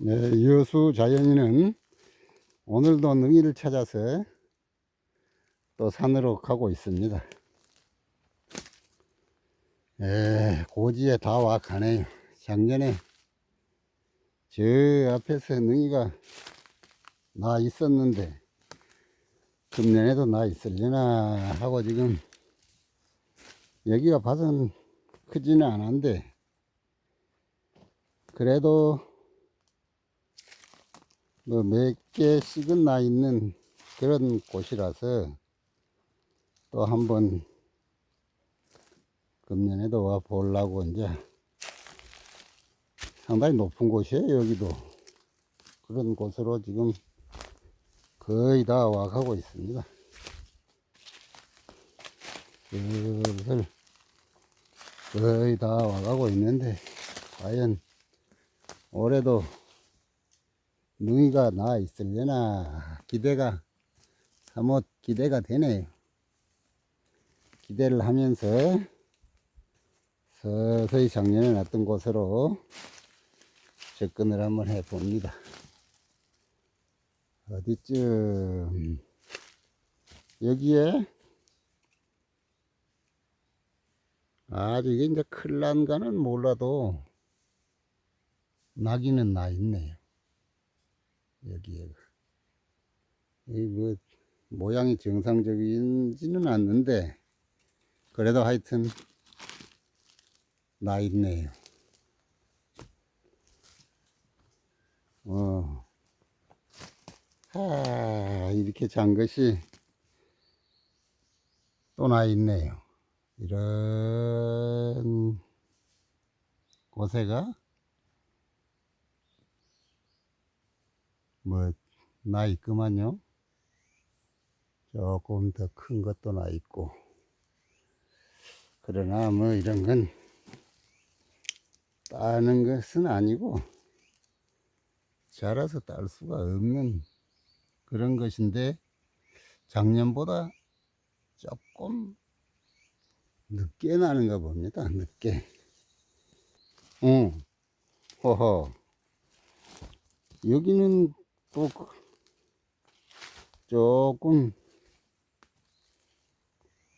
네, 여수 자연인은 오늘도 능이를 찾아서 또 산으로 가고 있습니다. 예, 고지에 다 와 가네요. 작년에 저 앞에서 능이가 나 있었는데 금년에도 나 있으려나 하고 지금 여기가 밭은 크지는 않은데 그래도 뭐 몇 개씩은 나 있는 그런 곳이라서 또 한번 금년에도 와 보려고 이제 상당히 높은 곳이에요 여기도. 그런 곳으로 지금 거의 다 와가고 있습니다. 슬슬 거의 다 와가고 있는데 과연 올해도 능이가 나 있으려나 기대가 사뭇 기대가 되네요. 기대를 하면서 서서히 작년에 났던 곳으로 접근을 한번 해 봅니다. 어디쯤 여기에 아직 이제 클 난가는 몰라도 나기는 나 있네요. 여기에 이뭐 모양이 정상적이지는 않는데 그래도 하여튼 나 있네요. 어. 하, 이렇게 잔 것이 또 나 있네요. 이런 곳에가 뭐 나 있구만요. 조금 더 큰 것도 나 있고. 그러나 뭐 이런 건 따는 것은 아니고 자라서 딸 수가 없는 그런 것인데 작년보다 조금 늦게 나는가 봅니다. 늦게. 응. 허허. 여기는 또 그- 조금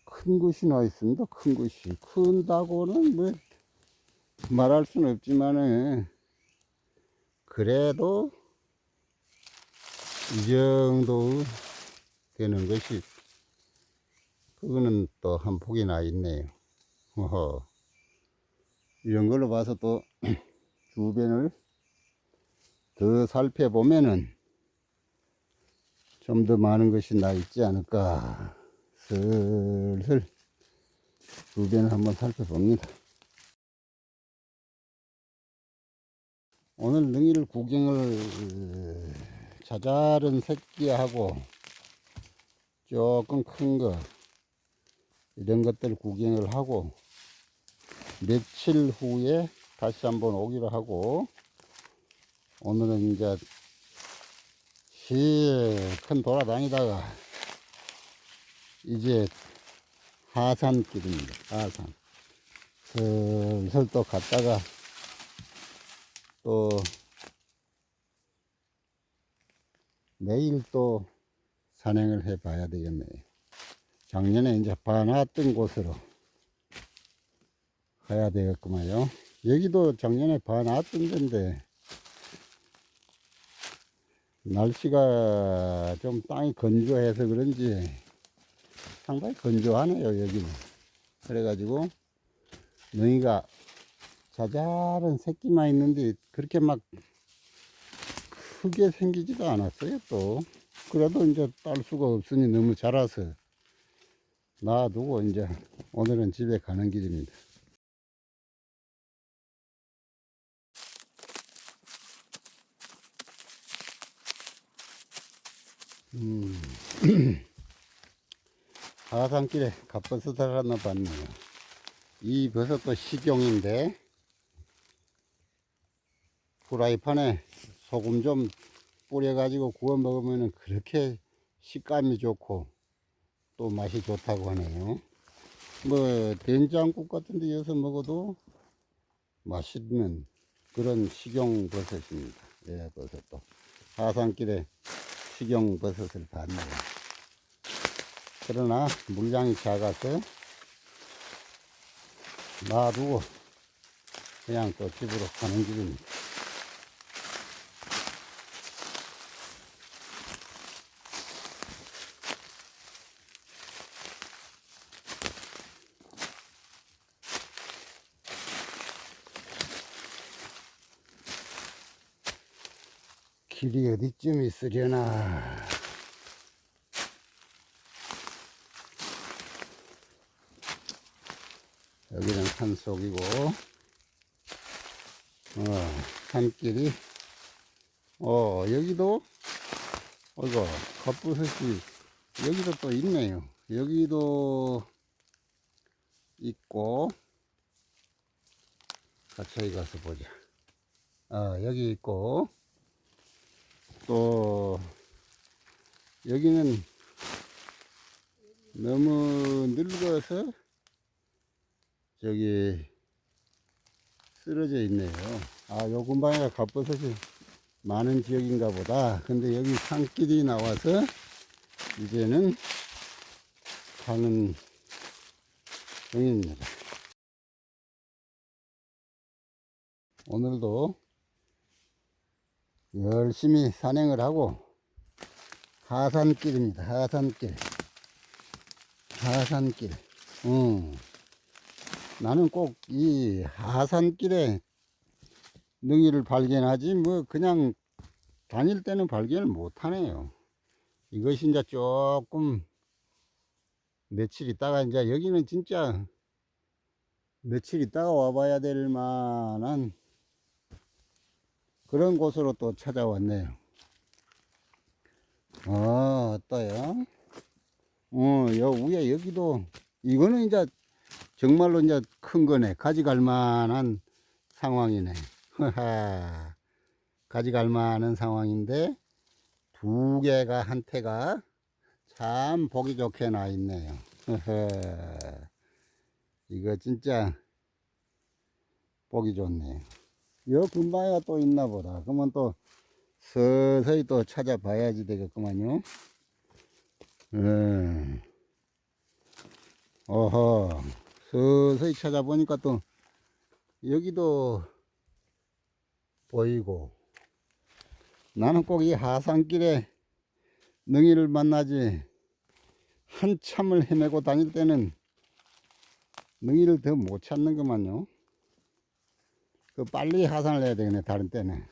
큰 것이 나 있습니다. 큰 것이. 큰다고는 뭐 말할 수는 없지만은 그래도 이 정도 되는 것이 그거는 또 한 폭이 나 있네요. 어허. 이런 걸로 봐서 또 주변을 더 살펴보면은 좀 더 많은 것이 나 있지 않을까. 슬슬 주변을 한번 살펴봅니다. 오늘 능이를 구경을 자잘한 새끼하고 조금 큰 거 이런 것들 구경을 하고 며칠 후에 다시 한번 오기로 하고 오늘은 이제 실큰 돌아다니다가 이제 하산길입니다. 하산. 슬슬 또 갔다가 또 내일 또 산행을 해 봐야 되겠네요. 작년에 이제 봐놨던 곳으로 가야 되겠구만요. 여기도 작년에 봐놨던 데인데 날씨가 좀 땅이 건조해서 그런지 상당히 건조하네요 여기는. 그래가지고 너희가 자잘한 새끼만 있는데 그렇게 막 크게 생기지도 않았어요 또. 그래도 이제 딸 수가 없으니 너무 자라서 놔두고 이제 오늘은 집에 가는 길입니다 음. 하산길에 갑버섯을 하나 봤네요. 이 버섯도 식용인데 프라이팬에 소금 좀 뿌려가지고 구워 먹으면 그렇게 식감이 좋고 또 맛이 좋다고 하네요. 뭐 된장국 같은 데 여서 먹어도 맛있는 그런 식용 버섯입니다. 예, 또 하산길에 식용버섯을 봤네요. 그러나 물량이 작아서 놔두고 그냥 또 집으로 가는 길입니다. 길이 어디쯤 있으려나. 여기는 산속이고, 어, 산길이, 어, 여기도, 어이구, 갑부섯이, 여기도 또 있네요. 여기도 있고, 가까이 가서 보자. 아, 여기 있고, 또 여기는 너무 늙어서 저기 쓰러져 있네요. 아, 요 근방에 갑버섯이 많은 지역인가 보다. 근데 여기 산길이 나와서 이제는 가는 중입니다. 오늘도 열심히 산행을 하고 하산길입니다. 하산길. 하산길. 음. 나는 꼭 이 하산길에 능이를 발견하지 뭐 그냥 다닐 때는 발견을 못하네요. 이것이 이제 조금 며칠 있다가 이제 여기는 진짜 며칠 있다가 와봐야 될 만한 그런 곳으로 또 찾아왔네요. 아, 어떠요? 어, 여 위에 여기도 이거는 이제 정말로 이제 큰 거네. 가져갈 만한 상황이네. 하하. 가져갈 만한 상황인데 두 개가 한 태가 참 보기 좋게 나 있네요. 이거 진짜 보기 좋네요. 여 근방에가 또 있나 보다. 그러면 또 서서히 또 찾아봐야지 되겠구만요. 음. 어허. 서서히 찾아보니까 또 여기도 보이고 나는 꼭 이 하산길에 능이를 만나지 한참을 헤매고 다닐 때는 능이를 더 못 찾는 것만요. 그 빨리 하산을 해야 되겠네 다른 때는.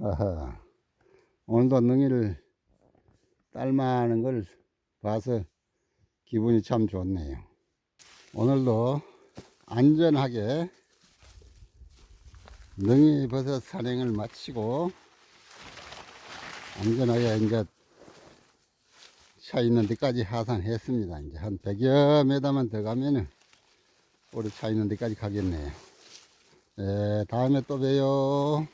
아하. 오늘도 능이를 딸만한 걸 봐서 기분이 참 좋네요. 오늘도 안전하게 능이 버섯 산행을 마치고 안전하게 이제 차 있는 데까지 하산했습니다. 이제 한 100여 메다만 더 가면은 우리 차 있는 데까지 가겠네요 네, 다음에 또 봬요.